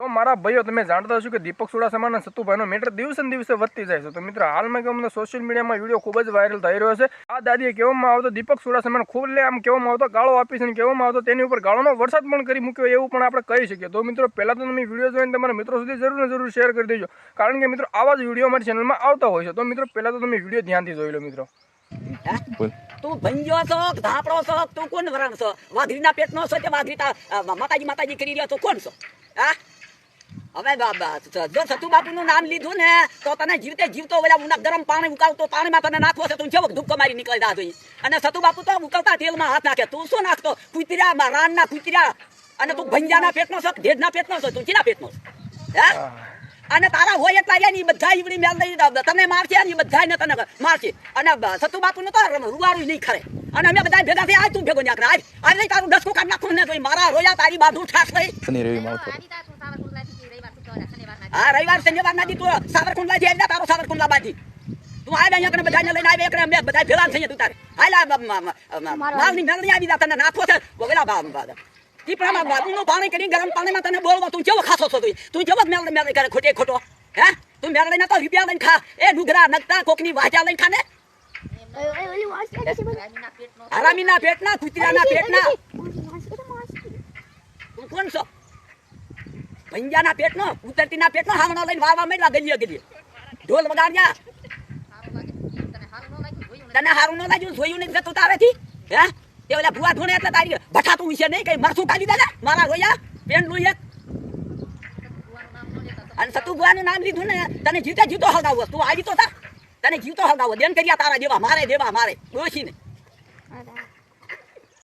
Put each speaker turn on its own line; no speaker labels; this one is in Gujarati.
તો મારા ભાઈઓ તમે જાણતા હશો કે દીપક ચુડાસમાના અને સતુભાઈનો મેટર દિવસે ને દિવસે વધતી જાય છે. તો મિત્રો હાલમાં કે અમને સોશિયલ મીડિયામાં વીડિયો ખૂબ જ વાયરલ થઈ રહ્યો છે. આ દાદીએ કહેવામાં આવતો દીપક ચુડાસમાને ખૂબ લે આમ કહેવામાં આવતો ગાળો આપી છે અને કહેવામાં આવતો તેની ઉપર ગાળોનો વરસાદ પણ કરી મૂક્યો એવું પણ આપણે કહી શકીએ. તો મિત્રો પહેલાં તો તમે વીડિયો જોઈને તમારા મિત્રો સુધી જરૂર ને જરૂર શેર કરી દેજો. કારણ કે મિત્રો આવા જ વીડિયો અમારી ચેનલમાં આવતા હોય છે. તો મિત્રો પહેલાં તો તમે વીડિયો ધ્યાનથી જોઈ લો મિત્રો.
તું ભંજો છો ધાપડો છો તું કોણ વરણ છો? વાઘરીના પેટનો છો કે વાઘરી માતાજી માતાજી કરી રહ્યો છો? કોણ છો? હા? હવે બાબા જો સતુ બાપુનું નામ લીધું ને તો તને જીવતે જીવતો ઓલા ઉના ગરમ પાણી ઉકાવતો પાણીમાં તને નાખવો છે તું જેવો ધુક્કો મારી નીકળી જા જોઈએ અને સતુ બાપુ તો ઉકળતા તેલમાં હાથ નાખે. તું શું નાખતો? કુતર્યા રાનના કુતર્યા અને તું ભંજાના પેટનો છો કે ઢેઢના પેટનો છો? તું ચીના પેટનો હે? અને તારા હોય એટલા રહ્યા ને બધા ઈવડી મેલ દઈ તને મારશે ને બધા બધાય ને તને મારશે અને સતુ બાપુ નું તો રૂવારું નહીં ખરે. અને અમે બધા ભેગા થઈ આજ તું ભેગો ન્યા આજ આજ નહીં તારું ડસકું કાઢ નાખું ને મારા રોયા તારી બાજુ ઠાસ લઈ હા રવિવાર શનિવાર ના દી તું સાવરકુંડલા થી આવી જા, તારો સાવરકુંડલા બાજી તું આય અહીંયા કને બધાને લઈને આવી એકને અમે બધા ભેગા થઈએ તું તારે. હાલા માલની મેલની આવી જા તને નાખો છે. બોગલા બા દીપડામાં બાદુનું પાણી કરી ગરમ પાણીમાં તને બોલવા તું કેવો ખાસો છો તું? તું કેવો મેલ મેલ કરે ખોટે ખોટો? હે? તું મેલ ના તો રૂપિયા લઈને ખા. એ ડુગરા નગતા કોકની વાજા લઈને ખા ને હરામીના પેટના કુતરાના પેટના તું કોણ છો પંજાના પેટનો ઉતરતીના પેટનો હામણો લઈને વાવા મેળવા ગલીએ ગલીએ. ઢોલ વગાડ્યા. તને હારું ન લાગ્યું? જોયું નહીં જતું તારેથી? હે? તે ઓલા ભુવા ધોણે એટલે તારી ભઠાતું વિશે નહીં કઈ મરસું કાઢી દેને મારા રોયા? પેન લઈ એક. અને સતુ ભુવાનું નામ લીધું ને, તને જીતે જીતો હગાવો. તું આવી તો થા તને જીવતો હગાવો. દેન કર્યા તારા દેવા મારે દેવા, મારે. ડોશીને